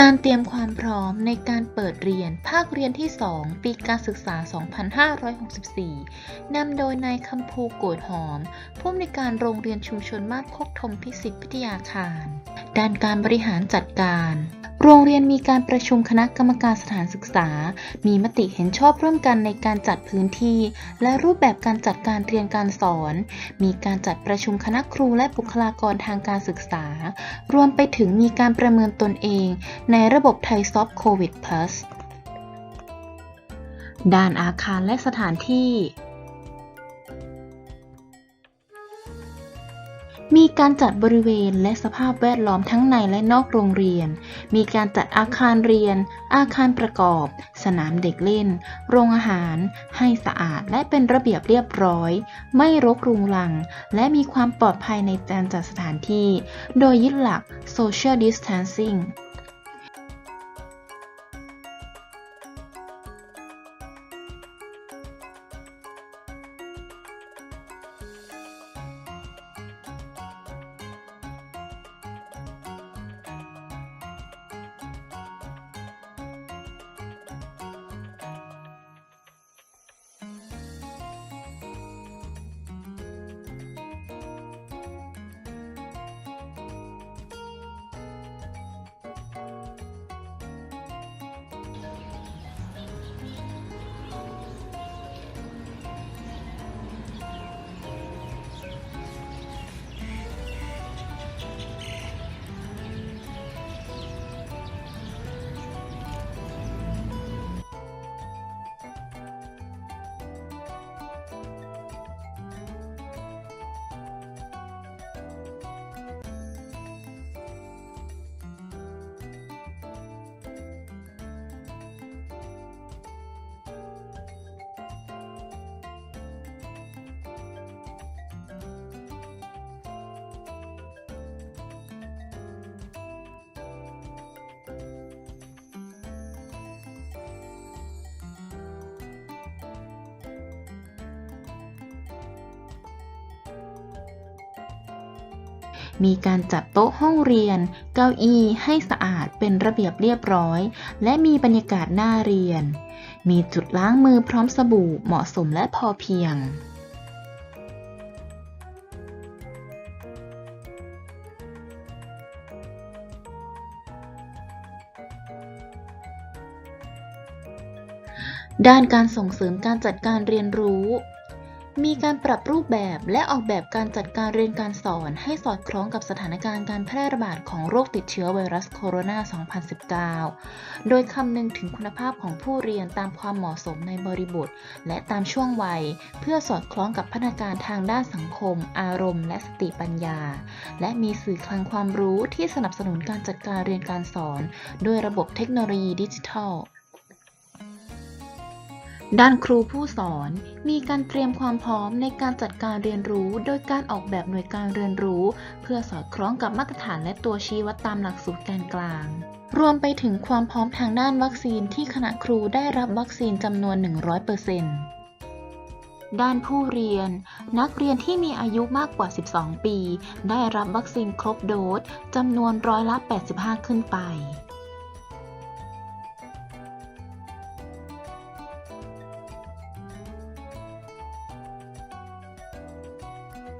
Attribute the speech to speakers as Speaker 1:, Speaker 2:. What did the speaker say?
Speaker 1: การเตรียมความพร้อมในการเปิดเรียนภาคเรียนที่ 2 ปีการศึกษา 2564 นำโดยนายคำภูโกดหอม ผู้อำนวยการโรงเรียนชุมชนมาบโคกทมพิสิทธิพิทยาคาร ด้านการบริหารจัดการ โรงเรียนมีการประชุมคณะกรรมการสถานศึกษา มีมติเห็นชอบร่วมกันในการจัดพื้นที่ และรูปแบบการจัดการเรียนการสอน มีการจัดประชุมคณะครูและบุคลากรทางการศึกษา รวมไปถึงมีการประเมินตนเอง ในระบบไทยซอฟโควิด plus ด้านอาคารและสถานที่ มีการจัดบริเวณและสภาพแวดล้อมทั้งในและนอกโรงเรียน มีการจัดอาคารเรียน อาคารประกอบ สนามเด็กเล่น โรงอาหาร ให้สะอาดและเป็นระเบียบเรียบร้อย ไม่รกรุงรัง และมีความปลอดภัยในการจัดสถานที่ โดยยึดหลัก social distancing มีการจัดโต๊ะห้องเรียน เก้าอี้ให้สะอาดเป็นระเบียบเรียบร้อย และมีบรรยากาศน่าเรียน มีจุดล้างมือพร้อมสบู่เหมาะสมและพอเพียงด้านการส่งเสริมการจัดการเรียนรู้ มีการปรับรูปแบบและออกแบบการจัดการเรียนการสอนให้สอดคล้องกับสถานการณ์การแพร่ระบาดของโรคติดเชื้อไวรัสโคโรนา 2019 โดยคำนึงถึงคุณภาพของผู้เรียนตามความเหมาะสมในบริบท และตามช่วงวัย เพื่อสอดคล้องกับพัฒนาการทางด้านสังคม อารมณ์ และสติปัญญา และมีสื่อคลังความรู้ที่สนับสนุนการจัดการเรียนการสอน ด้วยระบบเทคโนโลยีดิจิทัล ด้านครูผู้สอนมีการเตรียมความพร้อมในการจัดการเรียนรู้ โดยการออกแบบหน่วยการเรียนรู้ เพื่อสอดคล้องกับมาตรฐานและตัวชี้วัดตามหลักสูตรแกนกลาง รวมไปถึงความพร้อมทางด้านวัคซีนที่คณะครูได้รับวัคซีนจำนวน 100%ด้านผู้เรียน นักเรียนที่มีอายุมากกว่า 12 ปี ได้รับวัคซีนครบโดสจำนวนร้อยละ 85 ขึ้นไป